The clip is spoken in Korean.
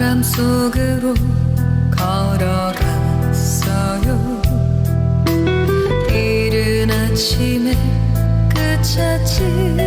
바람 속으로 걸어갔어요. 이른 아침에 끝자지.